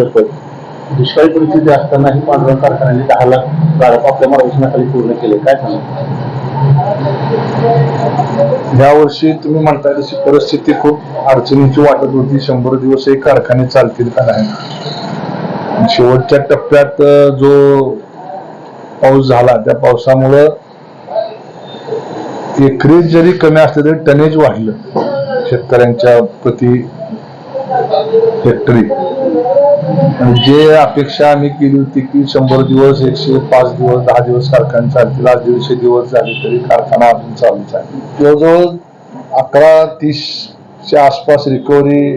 दुष्काळी परिस्थिती असतानाही पांडुरंग कारखान्याने दहा लाख गाळप आपल्या मार्गदर्शनाखाली पूर्ण केले. काय सांगा यावर्षी तुम्ही म्हणताय तशी परिस्थिती खूप अडचणीची वाटत होती. शंभर दिवस हे कारखाने चालतील का नाही? शेवटच्या टप्प्यात जो पाऊस झाला त्या पावसामुळं एकरी जरी कमी असलं तरी टनेज वाढलं. शेतकऱ्यांच्या प्रति हेक्टरी. जे अपेक्षा आम्ही केली होती की शंभर दिवस एकशे पाच दिवस दहा दिवस कारखाने चालतील आज दीडशे दिवस झाले तरी कारखाना अजून चालूच आहे जवळजवळ अकरा तीसच्या आसपास रिकव्हरी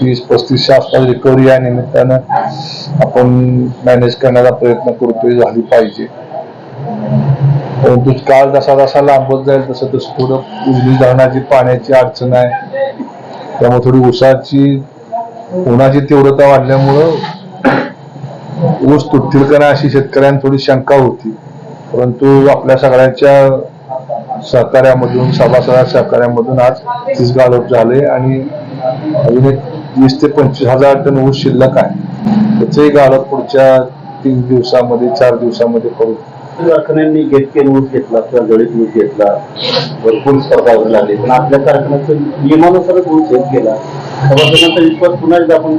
तीस पस्तीसच्या आसपास रिकव्हरी या निमित्तानं आपण मॅनेज करण्याचा प्रयत्न करतोय झाली पाहिजे. परंतु काळ जसा जसा लांबत जाईल तसं तसं थोडं उजनी धरणाची पाण्याची अडचण आहे. त्यामुळे थोडी उसाची उन्हाची तीव्रता वाढल्यामुळं ऊस तुटतील का नाही अशी शेतकऱ्यांना थोडी शंका होती. परंतु आपल्या सगळ्यांच्या सहकार्यामधून सभासदा सहकार्यामधून आज तीस गाळप झाले आणि अजून एक वीस ते पंचवीस हजार टन ऊस शिल्लक आहे. त्याचंही गाळप पुढच्या तीन दिवसामध्ये चार दिवसामध्ये करू. कारखान्यांनी घेतकेन ऊस घेतला किंवा गळीत ऊस घेतला? भरपूर स्पर्धा लागली पण आपल्या कारखान्याचं नियमानुसारच ऊस घेत गेला. सभासदांचा विश्वास पुन्हा एकदा आपण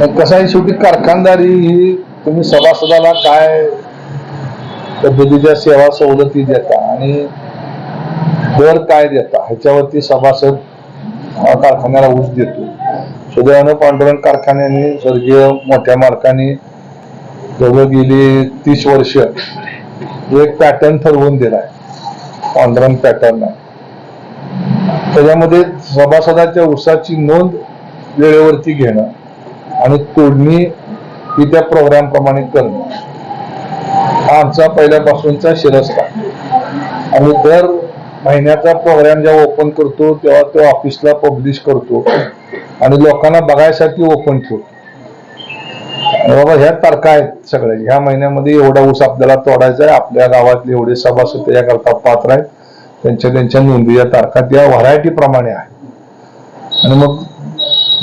मग कसं आहे शेवटी कारखानदारी ही तुम्ही सभासदाला काय पद्धतीच्या सेवा सवलती देता आणि दर काय देता ह्याच्यावरती सभासद कारखान्याला ऊस देतो. सुदैवानं पांडुरंग कारखान्याने स्वर्गीय मोठ्या मालकाने जवळ गेली तीस वर्ष एक पॅटर्न ठरवून दिलाय. पांडुरंग पॅटर्न आहे त्याच्यामध्ये सभासदाच्या ऊसाची नोंद वेळेवरती घेणं आणि तोडणी ही त्या प्रोग्राम प्रमाणे करणं. हा आमचा पहिल्यापासूनचा शिरस्ता. आणि दर महिन्याचा प्रोग्राम जेव्हा ओपन करतो तेव्हा तो ऑफिसला पब्लिश करतो आणि लोकांना बघायसाठी ओपन ठेवतो. बाबा ह्या तारखा आहेत सगळ्या. ह्या महिन्यामध्ये एवढा ऊस आपल्याला तोडायचा आहे. आपल्या गावातले एवढे सभासद याकरता पात्र आहेत. त्यांच्या त्यांच्या नोंदी या तारखा त्या व्हरायटी प्रमाणे आहे. आणि मग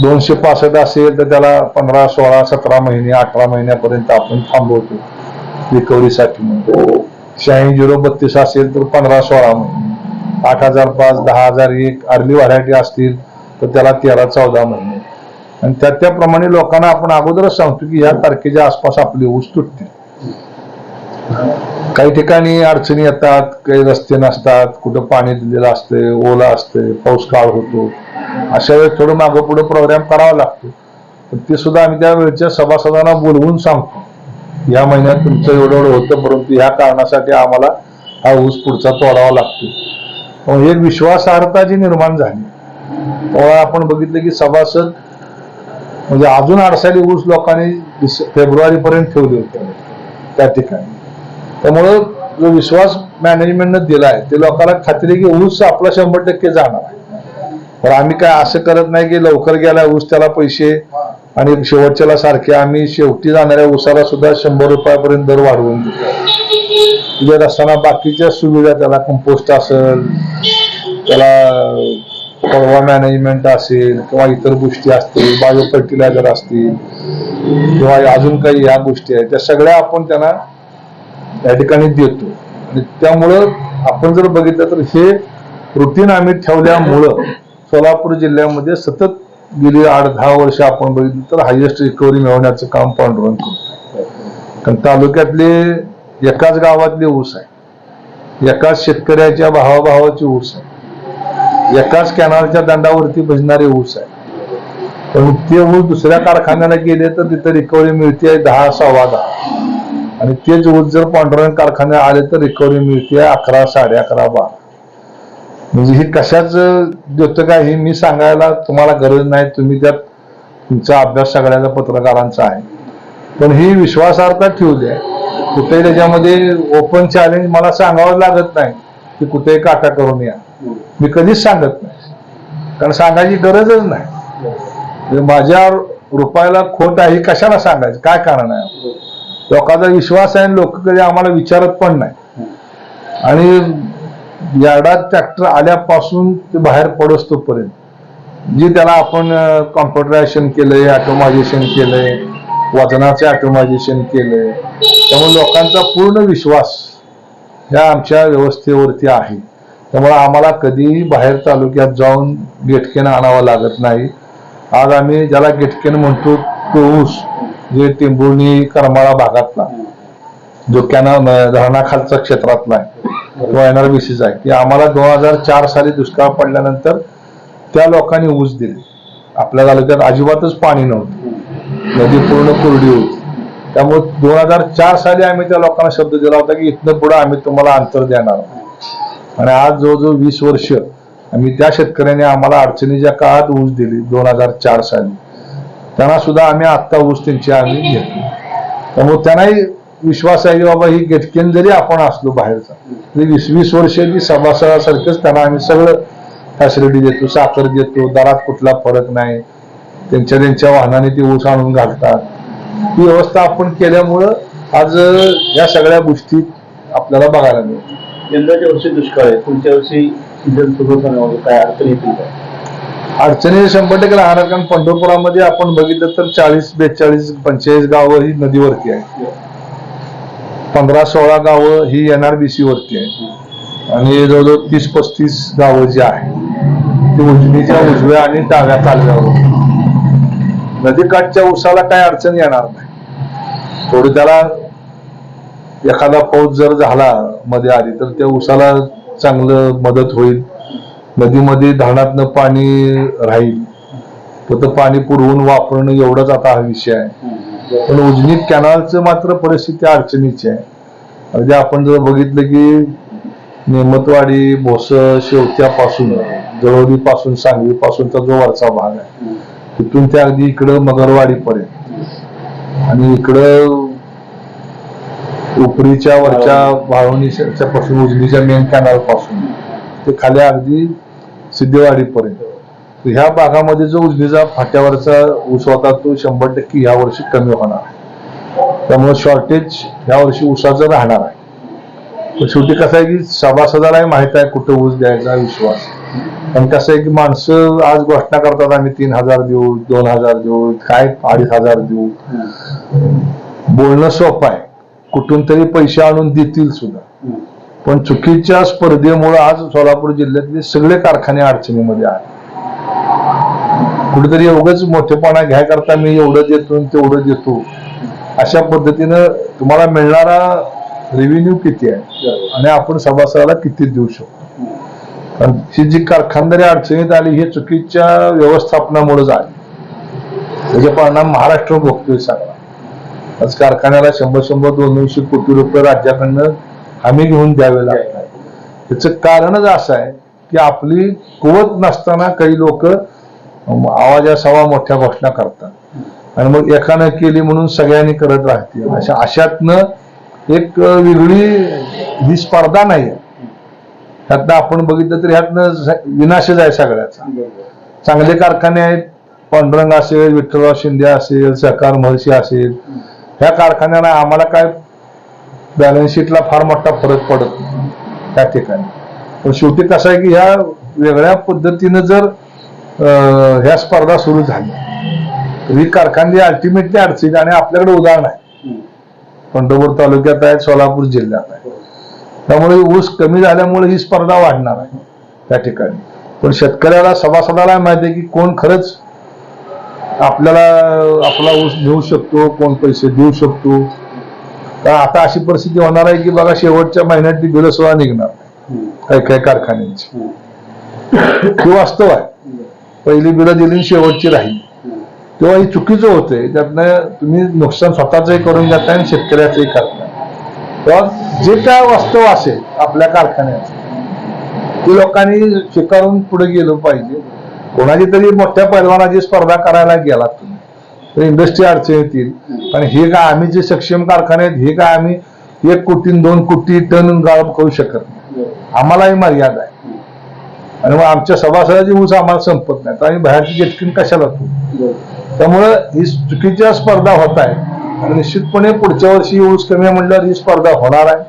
दोनशे पासष्ट असेल तर त्याला पंधरा सोळा सतरा महिने अठरा महिन्यापर्यंत आपण थांबवतो. रिकव्हरीसाठी म्हणतो शहाऐंशी झिरो बत्तीस असेल तर पंधरा सोळा महिने. आठ हजार पाच दहा हजार एक अर्ली व्हरायटी असतील तर त्याला तेरा चौदा महिने. आणि त्या त्याप्रमाणे लोकांना आपण अगोदरच सांगतो की या तारखेच्या आसपास आपली ऊस तुटतील काही ठिकाणी अडचणी येतात काही रस्ते नसतात कुठं पाणी दिलेलं असते ओला असते पाऊस काळ होतो अशा वेळेस थोडं मागं पुढं प्रोग्राम करावा लागतो. पण ते सुद्धा आम्ही त्या वेळच्या सभासदांना बोलवून सांगतो. या महिन्यात तुमचं एवढं एवढं होतं परंतु ह्या कारणासाठी आम्हाला हा ऊस पुढचा तोडावा लागतो. एक विश्वासार्हता जी निर्माण झाली तेव्हा आपण बघितलं की सभासद म्हणजे अजून अडसाली ऊस लोकांनी फेब्रुवारी पर्यंत ठेवले होते. त्या ठिकाणी. त्यामुळं जो विश्वास मॅनेजमेंटनं दिलाय ते लोकांना खात्री आहे की ऊस आपला शंभर टक्के जाणार. आहे पण आम्ही काय असं करत नाही की लवकर गेला ऊस त्याला पैसे आणि शेवटच्याला सारखे आम्ही शेवटी जाणाऱ्या ऊसाला सुद्धा शंभर रुपयापर्यंत दर वाढवून देतो. असताना बाकीच्या सुविधा त्याला कंपोस्ट असेल त्याला कळवा मॅनेजमेंट असेल किंवा इतर गोष्टी असतील बायो फर्टिलायझर असतील किंवा अजून काही ह्या गोष्टी आहेत त्या सगळ्या आपण त्यांना या ठिकाणी देतो. आणि त्यामुळं आपण जर बघितलं तर हे रुटीन आम्ही ठेवल्यामुळं सोलापूर जिल्ह्यामध्ये सतत गेली आठ दहा वर्ष आपण बघितलं तर हायेस्ट रिकव्हरी मिळवण्याचं काम पांडुरंग करतो. कारण तालुक्यातले एकाच गावातले ऊस आहे. एकाच शेतकऱ्याच्या भावाभावाची ऊस आहे. एकाच कॅनलच्या दंडावरती भजणारे ऊस आहे. पण ते ऊस दुसऱ्या कारखान्याला गेले तर तिथे रिकव्हरी मिळते दहा सव्वा दहा. आणि तेच ऊस जर पांडुरंग कारखान्यात आले तर रिकव्हरी मिळते अकरा साडे अकरा बारा म्हणजे हे कशाच देतं काय हे मी सांगायला तुम्हाला गरज नाही तुम्ही त्यात तुमचा अभ्यास सगळ्याचा पत्रकारांचा आहे. पण ही विश्वासार्हता ठेवली आहे. कुठेही त्याच्यामध्ये ओपन चॅलेंज मला सांगावं लागत नाही की कुठेही काटा करून या. मी कधीच सांगत नाही. कारण सांगायची गरजच नाही. म्हणजे माझ्या रुपयाला खोट आहे कशाला सांगायचं? काय कारण आहे? लोकांचा विश्वास आहे लोक कधी आम्हाला विचारत पण नाही. आणि यार्डात ट्रॅक्टर आल्यापासून ते बाहेर पडस तोपर्यंत जे त्याला आपण कॉम्प्युटरायझेशन केलंय ऑटोमायझेशन केलंय वजनाचे ऑटोमायझेशन केलंय त्यामुळे लोकांचा पूर्ण विश्वास ह्या आमच्या व्यवस्थेवरती आहे. त्यामुळे आम्हाला कधीही बाहेर तालुक्यात जाऊन गेटकेन आणावं लागत नाही. आज आम्ही ज्याला गेटकेन म्हणतो तो ऊस जे टेंभुर्णी करमाळा भागातला जो कॅना धरणाखालचा क्षेत्रातला आहे तो एनआरबीसीचा आहे. की आम्हाला दोन हजार चार साली दुष्काळ पडल्यानंतर त्या लोकांनी ऊस दिले. आपल्या तालुक्यात अजिबातच पाणी नव्हतं. नदी पूर्ण कोरडी होती. त्यामुळे दोन हजार चार साली आम्ही त्या लोकांना शब्द दिला होता की इथनं पुढे आम्ही तुम्हाला अंतर देणार. आणि आज जवळजवळ वीस वर्ष आम्ही त्या शेतकऱ्याने आम्हाला अडचणीच्या काळात ऊस दिली दोन हजार चार साली. त्यांना सुद्धा आम्ही आत्ता ऊस त्यांची आम्ही घेतली. त्यामुळे त्यांनाही विश्वास आहे की बाबा ही गेटकेन जरी आपण असलो बाहेरचा तरी वीस वीस वर्षाची सभासदासारखंच त्यांना आम्ही सगळं फॅसिलिटी देतो साखर देतो दरात कुठला फरक नाही. त्यांच्या त्यांच्या वाहनाने ती ऊस आणून घालतात. ही व्यवस्था आपण केल्यामुळं आज या सगळ्या गोष्टी आपल्याला बघायला मिळतात यंदाच्या वर्षी दुष्काळ आहे. पुढच्या वर्षी सीझन सुरू काय अडचण येतील अडचणी शंभर टक्के राहणार कारण पंढरपुरामध्ये आपण बघितलं तर चाळीस बेचाळीस पंचेचाळीस गावं ही नदीवरती आहे पंधरा सोळा गावं ही एनआरबीसी वरती आहे आणि जवळजवळ तीस पस्तीस गावं जी आहे ती उजनीच्या उजव्या आणि डाव्या कालव्यावर नदीकाठच्या उसाला काय अडचण येणार नाही. थोडी त्याला एखादा पाऊस जर झाला मध्ये आली तर त्या उसाला चांगलं मदत होईल. नदीमध्ये धरणातनं पाणी राहील. तर पाणी पुरवून वापरणं एवढंच आता हा विषय आहे. पण उजनीत कॅनलचं मात्र परिस्थिती अडचणीची आहे. म्हणजे आपण जर बघितलं की नेमतवाडी भोस शेवत्यापासून जळोली पासून सांगवी पासूनचा जो वरचा भाग आहे तिथून त्या अगदी इकडं मगरवाडी पर्यंत आणि इकडं उपरीच्या वरच्या वाळवणीच्या पासून उजनीच्या मेन कॅनलपासून. ते खाली अगदी सिद्धेवाडीपर्यंत. ह्या भागामध्ये जो उजनीचा फाट्यावरचा ऊस होता तो शंभर टक्के ह्या वर्षी कमी होणार त्यामुळे शॉर्टेज ह्या वर्षी ऊसाचं राहणार आहे. शेवटी कसं आहे की सभासदालाही माहीत आहे कुठं ऊस द्यायचा विश्वास. पण कसं आहे की माणसं आज घोषणा करतात आम्ही तीन हजार देऊ दोन हजार देऊ काय अडीच हजार देऊ. बोलणं सोपं आहे. कुठून तरी पैसे आणून देतील सुद्धा. पण चुकीच्या स्पर्धेमुळे आज सोलापूर जिल्ह्यातले सगळे कारखाने अडचणीमध्ये आहेत. कुठेतरी एवढंच मोठेपणा घ्या करता मी एवढं देतो तेवढं देतो. अशा पद्धतीनं तुम्हाला मिळणारा रेव्हेन्यू किती आहे? आणि आपण सभासदाला किती देऊ शकतो? कारण ही जी कारखानदारी अडचणीत आली हे चुकीच्या व्यवस्थापनामुळे झाली. त्याचा परिणाम महाराष्ट्र भोगतोय सगळा. आज कारखान्याला शंभर शंभर दोन दोनशे कोटी रुपये राज्याकडनं हमी घेऊन द्यावे लागतात. त्याचं कारणच असं आहे की आपली कुवत नसताना काही लोक आवाजासावा मोठ्या घोषणा करतात. आणि मग एकानं केली म्हणून सगळ्यांनी करत राहतील. अशा अशातनं एक वेगळी ही स्पर्धा नाही आहे. ह्यातनं आपण बघितलं तर ह्यातनं विनाशच आहे सगळ्याचा. चांगले कारखाने आहेत. पांडुरंग असेल विठ्ठलराव शिंदे असेल सहकार महर्षी असेल. ह्या कारखान्याला आम्हाला काय बॅलन्स शीटला फार मोठा फरक पडत नाही त्या ठिकाणी. पण शेवटी कसं आहे की ह्या वेगळ्या पद्धतीनं जर ह्या स्पर्धा सुरू झाल्या तर ही कारखाने अल्टिमेटली अडचणी आणि आपल्याकडे उदाहरण आहे. पंढरपूर तालुक्यात आहे सोलापूर जिल्ह्यात आहे. त्यामुळे ऊस कमी झाल्यामुळे ही स्पर्धा वाढणार आहे त्या ठिकाणी. पण शेतकऱ्याला सभासदाला माहिती आहे की कोण खरंच आपल्याला आपला ऊस घेऊ शकतो कोण पैसे देऊ शकतो. तर आता अशी परिस्थिती होणार आहे की बघा शेवटच्या महिन्यात ती बिलं सुद्धा निघणार. काही काही कारखान्यांची. हे वास्तव आहे. पहिली बिलं दिली शेवटची राहील. तेव्हा हे चुकीचं होतंय. त्यातनं तुम्ही नुकसान स्वतःचंही करून घेताय आणि शेतकऱ्याचंही करताय. तेव्हा जे काय वास्तव असेल आपल्या कारखान्याचं ते लोकांनी स्वीकारून पुढे गेलं पाहिजे. कोणाची तरी मोठ्या पैलवानाची स्पर्धा करायला गेला तुम्ही. तर इंडस्ट्री अडचण येतील. आणि हे काय आम्ही जे सक्षम कारखाने आहेत हे काय आम्ही एक कोटी न दोन कोटी टन गाळप करू शकत नाही. आम्हालाही मर्यादा आहे. आणि मग आमच्या सभासदाची ऊस आम्हाला संपत नाही. तर आम्ही बाहेरची गेटकिन कशाला तू? त्यामुळं ही चुकीच्या स्पर्धा होत आहे आणि निश्चितपणे पुढच्या वर्षी ऊस कमी म्हणल्यावर ही स्पर्धा होणार आहे.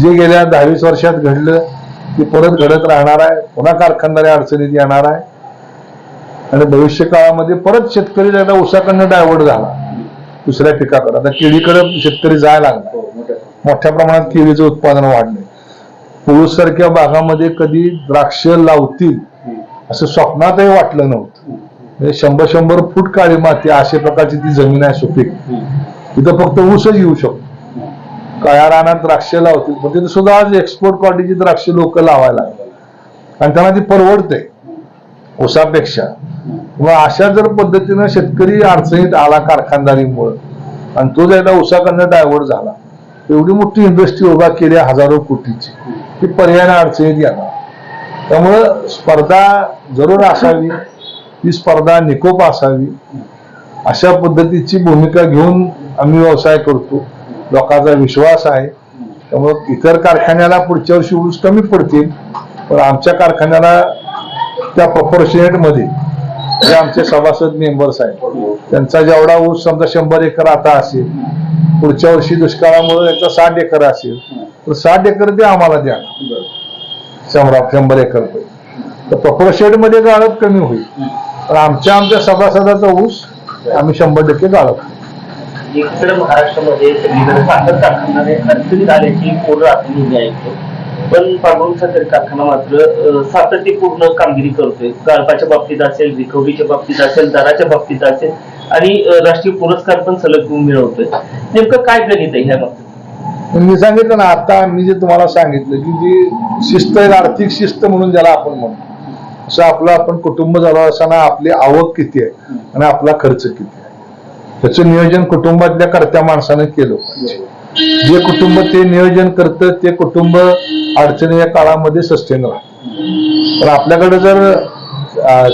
जे गेल्या दहावीस वर्षात घडलं ते परत घडत राहणार आहे. पुन्हा कारखानदारी अडचणीत येणार आहे. आणि भविष्य काळामध्ये परत शेतकरी एकदा ऊसाकडनं डायव्हर्ट झाला. दुसऱ्या पिकाकडे. आता केळीकडे शेतकरी जायला लागला. हो, मोठ्या प्रमाणात. केळीचं उत्पादन वाढलंय पुरुष सारख्या भागामध्ये कधी द्राक्ष लावतील. असं स्वप्नातही वाटलं नव्हतं. म्हणजे शंभर शंभर फूट काळी माती अशा प्रकारची ती जमीन आहे सुपीक. तिथं फक्त ऊसच येऊ शकतो. काळ्या रानात द्राक्ष लावतील. पण तिथे सुद्धा आज एक्सपोर्ट क्वालिटीची द्राक्ष लोक लावायला लागतात. आणि त्यांना ती परवडते. ऊसापेक्षा मग अशा जर पद्धतीनं शेतकरी अडचणीत आला कारखानदारीमुळं आणि तो जर एकदा ऊसाकडनं डायव्हर्ट झाला एवढी मोठी इंडस्ट्री उभा केली आहे हजारो कोटीची ती पर्याय अडचणीत येणार त्यामुळं स्पर्धा जरूर असावी ती स्पर्धा निकोप असावी अशा पद्धतीची भूमिका घेऊन आम्ही व्यवसाय करतो. लोकांचा विश्वास आहे. त्यामुळं इतर कारखान्याला पुढच्या वर्षी ऊस कमी पडतील पण आमच्या कारखान्याला त्या प्रपोर्शनेटमध्ये मध्ये जे आमचे सभासद मेंबर्स आहेत त्यांचा जेवढा ऊस समजा शंभर एकर आता असेल पुढच्या वर्षी दुष्काळामुळे त्याचा साठ एकर असेल तर साठ एकर ते आम्हाला द्या. शंभरा शंभर एकर तर प्रपोर्शनेटमध्ये गाळप कमी होईल. पण आमच्या आमच्या सभासदाचा ऊस आम्ही शंभर टक्के गाळप इकडे महाराष्ट्रामध्ये सगळीकडे साखर कारखान्याने अडचणीत आल्याची पूर्ण आपण ऐकतो पण पांडुरंग साखर कारखाना मात्र सातत्यपूर्ण कामगिरी करतोय. गाळपाच्या बाबतीत असेल रिकव्हरीच्या बाबतीत असेल दराच्या बाबतीत असेल आणि राष्ट्रीय पुरस्कार पण सलग मिळवतोय. नेमकं काय गणित आहे ह्या बाबतीत? मी सांगितलं ना आता मी जे तुम्हाला सांगितलं की जी शिस्त आहे आर्थिक शिस्त म्हणून ज्याला आपण म्हणतो असं आपलं आपण कुटुंब झालं असताना आपली आवक किती आहे आणि आपला खर्च किती आहे? त्याचं नियोजन कुटुंबातल्या कर्त्या माणसानं केलं पाहिजे. जे कुटुंब ते नियोजन करतं ते कुटुंब अडचणी या काळामध्ये सस्टेन राहतं आपल्याकडे जर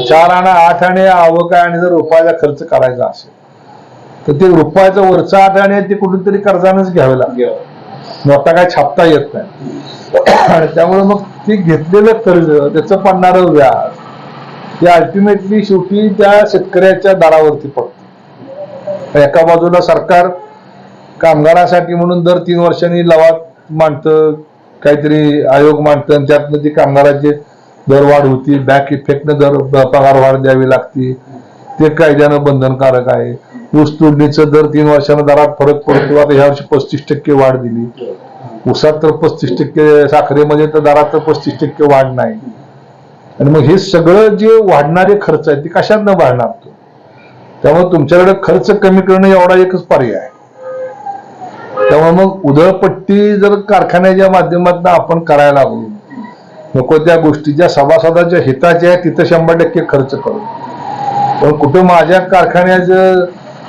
चार आणि आठ आणि आवक आणि जर रुपयाचा खर्च करायचा असेल तर ते रुपयाचा वरचा आठ आणि ते कुठून तरी कर्जानंच घ्यावे लागेल. आता काय छापता येत नाही. आणि त्यामुळे मग ते घेतलेलं कर्ज त्याचं पडणारं व्याज ते अल्टिमेटली शेवटी त्या शेतकऱ्याच्या दारावरती पडतं. एका बाजूला सरकार कामगारासाठी म्हणून दर तीन वर्षांनी लवाद मांडतं काहीतरी आयोग मांडतं आणि त्यातनं ती कामगाराचे दर वाढ होती बॅक इफेक्टनं दर पगार वाढ द्यावी लागते. ते कायद्यानं बंधनकारक आहे. ऊस तोडणीचं दर तीन वर्षानं दरात फरक पडतो. आता ह्या वर्षी पस्तीस टक्के वाढ दिली. ऊसात तर पस्तीस टक्के साखरेमध्ये तर दरात तर पस्तीस टक्के वाढ नाही. आणि मग हे सगळं जे वाढणारे खर्च आहेत ते कशातनं वाढणार तो? त्यामुळे तुमच्याकडे खर्च कमी करणं एवढा एकच पर्याय आहे. त्यामुळे मग उधळपट्टी जर कारखान्याच्या माध्यमातून आपण करायला लागलो नको त्या गोष्टी ज्या सभासदाच्या हिताच्या आहेत तिथं शंभर टक्के खर्च करू. पण कुठं माझ्या कारखान्याचं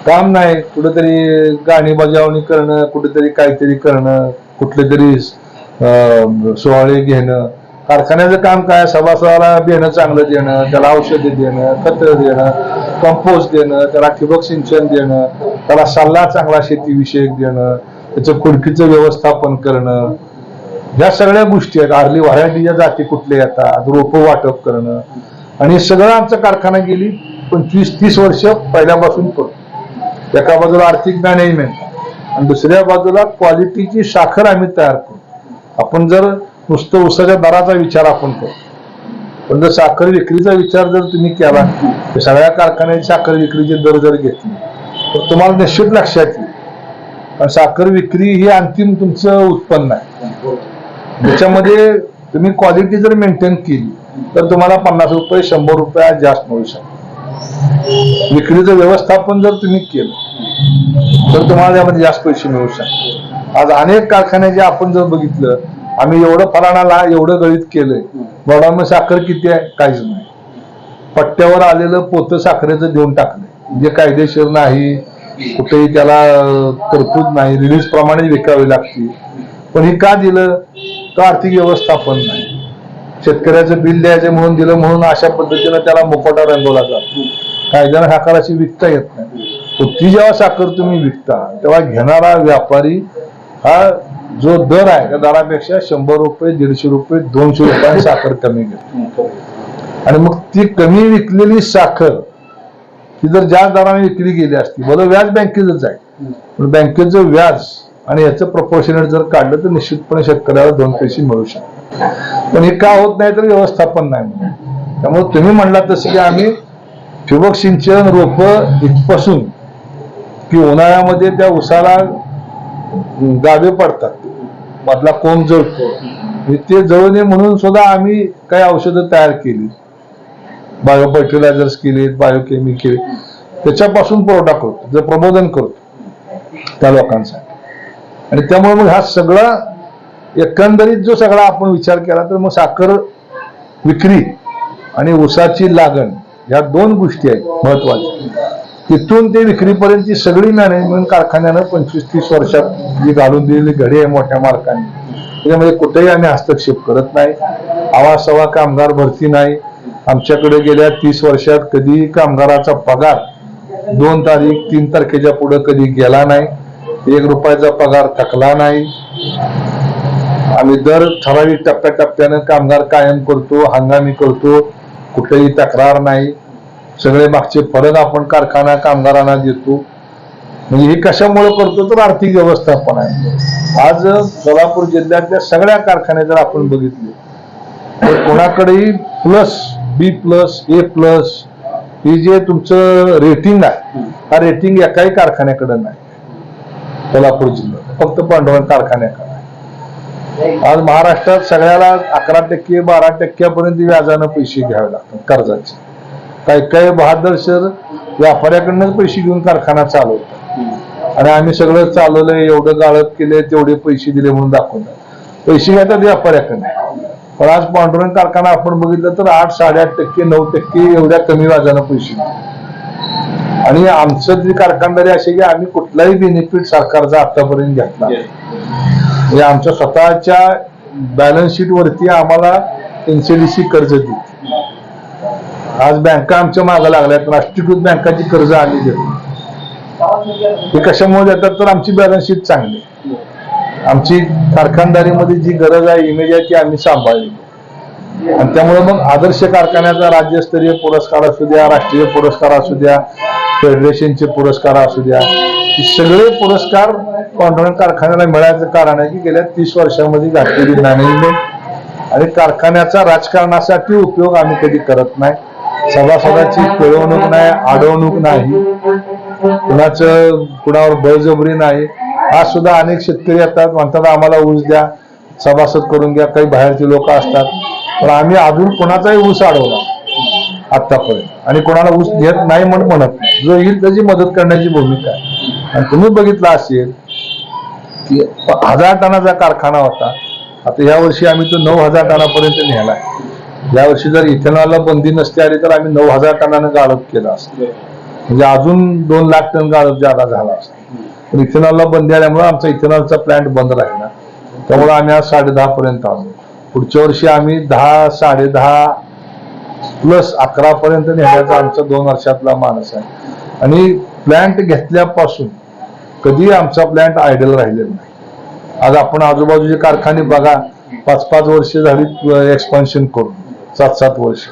काम नाही कुठेतरी गाणी बजावणी करणं कुठेतरी काहीतरी करणं कुठले तरी अं, सोहळे घेणं. कारखान्याचं काम काय? सभासदाला देणं चांगलं देणं त्याला औषधे देणं खतं देणं कंपोस्ट देणं त्याला ठिबक सिंचन देणं त्याला सल्ला चांगला शेतीविषयक देणं. त्याचं खुडकीचं व्यवस्थापन करणं या सगळ्या गोष्टी आहेत. आरली व्हरायटीच्या जाती कुठल्या येतात रोपं वाटप करणं. आणि सगळं आमचा कारखाना गेली पंचवीस तीस वर्ष पहिल्यापासून करतो एका बाजूला आर्थिक मॅनेजमेंट आणि दुसऱ्या बाजूला क्वालिटीची साखर आम्ही तयार करू. आपण जर नुसतं उसाच्या दराचा विचार आपण करू. पण जर साखर विक्रीचा विचार जर तुम्ही केला तर सगळ्या कारखान्याची साखर विक्रीचे दर जर घेतले तर तुम्हाला निश्चित लक्षात येईल. साखर विक्री ही अंतिम तुमचं उत्पन्न आहे. त्याच्यामध्ये तुम्ही क्वालिटी जर मेंटेन केली तर तुम्हाला पन्नास रुपये शंभर रुपये जास्त मिळू शकतो विक्रीचं व्यवस्थापन जर तुम्ही केलं तर तुम्हाला यामध्ये जास्त पैसे मिळू शकतात. आज अनेक कारखाने जे आपण जर बघितलं आम्ही एवढं फलाणाला एवढं गळीत केलंय गोडामध्ये साखर किती आहे? काहीच नाही. पट्ट्यावर आलेलं पोतं साखरेचं देऊन टाकलंय. जे कायदेशीर नाही कुठेही त्याला तरतूद नाही. रिलीज प्रमाणे विकावी लागते. पण हे का दिलं? तर आर्थिक व्यवस्थापन नाही? शेतकऱ्याचं बिल द्यायचं म्हणून दिलं म्हणून अशा पद्धतीनं त्याला मुकोटा रंगवला जातो. कायद्यानं साखराची विकता येत नाही. ती जेव्हा साखर तुम्ही विकता तेव्हा घेणारा व्यापारी हा जो दर आहे त्या दरापेक्षा शंभर रुपये दीडशे रुपये दोनशे रुपये साखर कमी घेतो. आणि मग ती कमी विकलेली साखर ती जर जास्त दराने विकली गेली असती बरं व्याज बँकेचंच आहे पण बँकेचं व्याज आणि याचं प्रपोर्शनेट जर काढलं तर निश्चितपणे शेतकऱ्याला दोन पैसे मिळू शकतात. पण हे का होत नाही तर व्यवस्थापन नाही म्हणून. त्यामुळे तुम्ही म्हणला तसं की आम्ही ठिबक सिंचन रोप इथपासून की उन्हाळ्यामध्ये त्या उसाला गावे पडतात. मधला कोंब जळतो. ते जळू नये म्हणून सुद्धा आम्ही काही औषधं तयार केली. बायो फर्टिलायझर्स केलीत बायोकेमिकल त्याच्यापासून पुरवठा करतो जे प्रबोधन करतो त्या लोकांसाठी. आणि त्यामुळे मग हा सगळा एकंदरीत जो सगळा आपण विचार केला तर मग साखर विक्री आणि ऊसाची लागण या दोन गोष्टी आहेत महत्त्वाच्या तिथून ते विक्रीपर्यंतची सगळी मॅनेजमेंट कारखान्यानं पंचवीस तीस वर्षात जी घालून दिलेली घडी आहे मोठ्या मालकांनी त्याच्यामध्ये कुठेही आम्ही हस्तक्षेप करत नाही. आवासवा कामगार भरती नाही. आमच्याकडे गेल्या तीस वर्षात कधी कामगाराचा पगार दोन तारीख तीन तारखेच्या पुढे कधी गेला नाही. एक रुपयाचा पगार थकला नाही. आम्ही दर ठराविक टप्प्याटप्प्यानं कामगार कायम करतो हंगामी करतो. कुठेही तक्रार नाही. सगळे मागचे फरक आपण कारखाना कामगारांना देतो. म्हणजे हे कशामुळे करतो तर आर्थिक व्यवस्थापन आहे. आज सोलापूर जिल्ह्यातल्या सगळ्या कारखाने जर आपण बघितले तर कोणाकडेही plus B plus A plus ही जे तुमचं रेटिंग आहे हा रेटिंग एकाही कारखान्याकडे नाही. कोल्हापूर जिल्ह्यात फक्त पांडुरंग कारखान्याकडे आज महाराष्ट्रात सगळ्याला अकरा टक्के बारा टक्क्यापर्यंत व्याजानं पैसे घ्यावे लागतात कर्जाचे. काही काही बहादर सर व्यापाऱ्याकडनं पैसे घेऊन कारखाना चालवतात. आणि आम्ही सगळं चालवलंय एवढं गाळप केले तेवढे पैसे दिले म्हणून दाखवतात. पैसे घेतात व्यापाऱ्याकडनं. पण आज पांडुरंग कारखाना आपण बघितलं तर आठ साडेआठ टक्के नऊ टक्के एवढ्या कमी व्याजानं पैसे आणि आमचं जी कारखानदारी अशी की आम्ही कुठलाही बेनिफिट सरकारचा आतापर्यंत घेतला. म्हणजे आमच्या स्वतःच्या बॅलन्स शीट वरती आम्हाला एनसीडीसी कर्ज देते आज बँका आमच्या मागे लागल्यात राष्ट्रीयकृत बँकाची कर्ज आली ते कशामुळे देतात तर आमची बॅलन्स शीट चांगली आहे. आमची कारखानदारीमध्ये जी गरज आहे इमेज आहे ती आम्ही सांभाळली. आणि त्यामुळे मग आदर्श कारखान्याचा राज्यस्तरीय पुरस्कार असू द्या राष्ट्रीय पुरस्कार असू द्या फेडरेशनचे पुरस्कार असू द्या सगळे पुरस्कार पांडुरंग कारखान्याला मिळायचं कारण आहे की गेल्या तीस वर्षामध्ये घातलेली मॅनेजमेंट आणि कारखान्याचा राजकारणासाठी उपयोग आम्ही कधी करत नाही. सभासदाची पिळवणूक नाही अडवणूक नाही. कुणाचं कुणावर बळजबरी नाही. आज सुद्धा अनेक शेतकरी येतात म्हणतात आम्हाला ऊस द्या सभासद करून घ्या काही बाहेरचे लोक असतात. पण आम्ही अजून कोणाचाही ऊस अडवला आतापर्यंत आणि कोणाला ऊस घेत नाही म्हणून म्हणत जो येईल त्याची मदत करण्याची भूमिका आहे. आणि तुम्ही बघितलं असेल की हजार टनाचा कारखाना होता. आता या वर्षी आम्ही तो नऊ हजार टनापर्यंत नेला या वर्षी जर इथेनॉलला बंदी नसती आली तर आम्ही नऊ हजार टनानं गाळप केला असतो. म्हणजे अजून दोन लाख टन गाळप ज्याला झाला असतो. पण इथेनॉलला बंदी आल्यामुळे आमचा इथेनॉलचा प्लांट बंद राहिला त्यामुळे आम्ही आज साडे दहा पर्यंत आलो. पुढच्या वर्षी आम्ही दहा साडे दहा प्लस अकरा पर्यंत नेण्याचा आमचा दोन वर्षातला मानस आहे. आणि प्लॅन्ट घेतल्यापासून कधी आमचा प्लॅन्ट आयडल राहिलेला नाही. आज आपण आजूबाजूचे कारखाने बघा पाच पाच वर्ष झाली एक्सपान्शन करून सात सात वर्ष.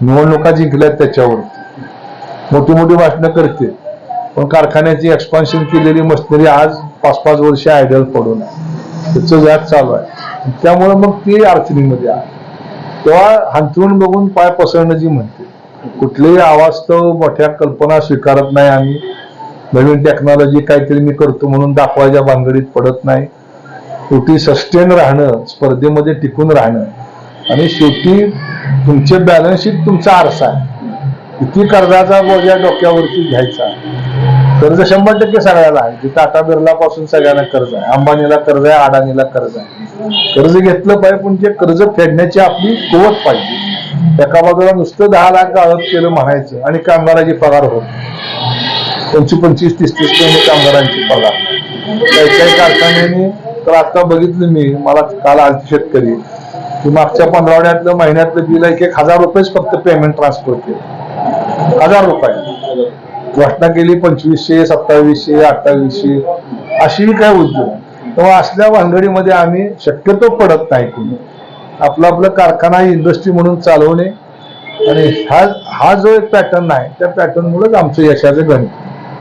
निवडणुका जिंकल्यात त्याच्यावर मोठी मोठी भाषणं करते पण कारखान्याची एक्सपान्शन केलेली मशिनरी आज पाच पाच वर्ष आयडल पडून आहे. त्याचं व्याज चालू आहे. त्यामुळे मग ती अडचणीमध्ये आहे. तेव्हा हंतरून बघून पाय पसरणं जी म्हणते कुठलेही अवास्तव मोठ्या कल्पना स्वीकारत नाही आम्ही. नवीन टेक्नॉलॉजी काहीतरी मी करतो म्हणून दाखवायच्या भानगडीत पडत नाही. शेवटी सस्टेन राहणं स्पर्धेमध्ये टिकून राहणं. आणि शेवटी तुमचे बॅलन्स शीट तुमचा आरसा आहे. किती कर्जाचा बोजा डोक्यावरती घ्यायचा कर्ज शंभर टक्के सगळ्याला आहे. जिथं आता बिर्ला पासून सगळ्यांना कर्ज आहे. अंबानीला कर्ज आहे अडाणीला कर्ज आहे. कर्ज घेतलं पाहिजे पण जे कर्ज फेडण्याची आपली कुवत पाहिजे. एका बाजूला नुसतं दहा लाख गाळप केलं म्हणायचं आणि कामगाराची पगार होत पंचवीस पंचवीस तीस तीस महिने कामगारांची पगार. काही काही तर आता बघितलं मी मला काल आज शेतकरी. की मागच्या पंधरावड्यातलं महिन्यातलं बिल एक एक हजार रुपयेच फक्त पेमेंट ट्रान्सफर केलं. हजार रुपये. घोषणा केली पंचवीसशे सत्तावीसशे अठ्ठावीसशे अशी काय उद्योग. तेव्हा असल्या भानगडीमध्ये आम्ही शक्यतो पडत नाही कुणी. आपला आपलं कारखाना इंडस्ट्री म्हणून चालवणे. आणि हा हा जो एक पॅटर्न आहे त्या पॅटर्न मुळेच आमचं यशाचं गणित.